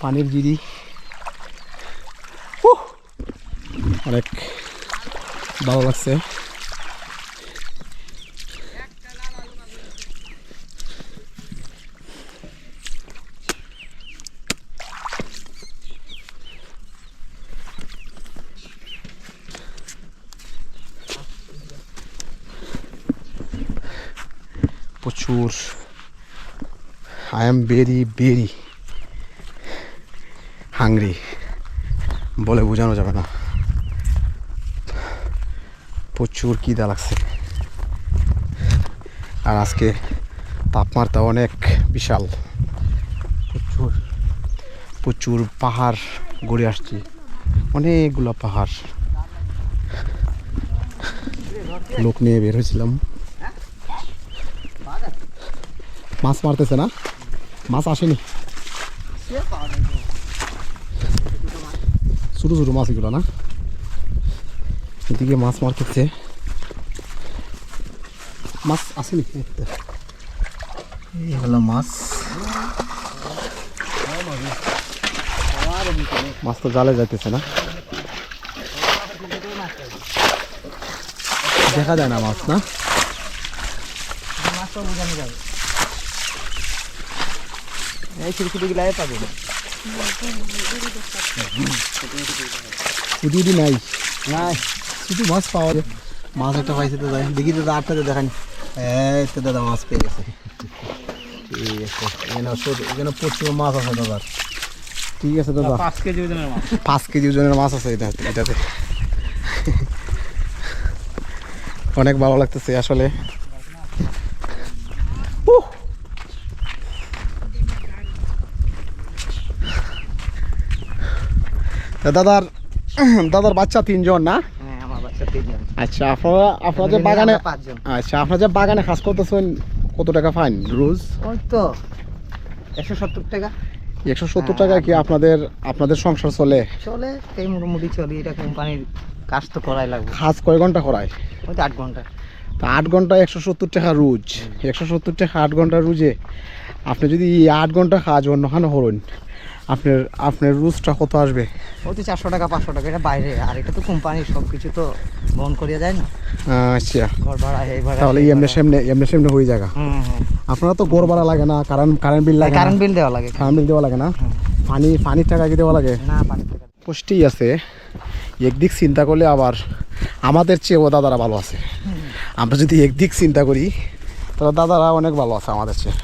পানির উহ! অনেক ভালো লাগছে প্রচুর I am very very hungry. বলে বোঝানো যাবে না। প্রচুর খিদা লাগছে। আর আজকে তাপমাত্রা অনেক বিশাল। প্রচুর প্রচুর পাহাড় ঘুরে আসছি। অনেকগুলো পাহাড়। লোক নিয়ে বের হয়েছিলাম। মাছ মারতেছে না? মাছ আসেনি? ছোটো ছোটো মাছ এগুলো না? এদিকে মাছ মার খেতে মাছ আসেনি এই হলো মাছ। মাছ তো জালে যাইতেছে না। দেখা যায় না মাছ না? এই ছোটো ছোটো গিলাই পাবে। উদি নাই। না শুধু মাছ পাওয়া যায়। মাছ একটা পাইছে তো যাই। দেখি তো আটটাতে দেখানি। এই তো দাদা মাছ পেয়ে গেছে। ঠিক আছে। এখানে এখানে প্রচুর মাছ আছে দাদার ঠিক আছে দাদা। পাঁচ কেজি ওজনের মাছ। পাঁচ কেজি ওজনের মাছ আছে এটা এটাতে। অনেক ভালো লাগতেছে আসলে। তা দাদার দাদার বাচ্চা তিনজন না? হ্যাঁ আমার বাচ্চা তিনজন। আচ্ছা আপনারা আপনারা যে বাগানে আচ্ছা আপনারা যে বাগানে কাজ করতেছেন কত টাকা ফাইন? রোজ? তো একশো সত্তর টাকা। একশো সত্তর টাকা কি আপনাদের আপনাদের সংসার চলে? চলে এই মোটামুটি চলে এটা কোম্পানির কাজ তো করাই লাগবে। কাজ কয় ঘণ্টা করায়? ওই তো আট ঘণ্টা। তা আট ঘণ্টা একশো সত্তর টাকা রোজ। একশো সত্তর টাকা আট ঘণ্টা রোজে। আপনি যদি আট ঘণ্টা কাজ অন্যখানে হলেন আপনার আপনার রোজটা কত আসবে? ওই তো চারশো টাকা পাঁচশো টাকা এটা বাইরে। আর এটা তো কোম্পানির সব কিছু তো বহন করিয়া যায় না। আচ্ছা। ঘর ভাড়া এই ভাড়া তাহলে এমনি। সামনে এমনি সামনে হয়ে আপনারা তো ভাড়া লাগে না কারেন্ট কারেন্ট বিল লাগে কারেন্ট বিল দেওয়া লাগে। কারেন্ট বিল দেওয়া লাগে না? পানি পানির টাকা কি দেওয়া লাগে? না পানি টাকা আছে। একদিক চিন্তা করলে আবার আমাদের চেয়েও দাদারা ভালো আছে। আমরা যদি একদিক চিন্তা করি তাহলে দাদারা অনেক ভালো আছে আমাদের চেয়ে।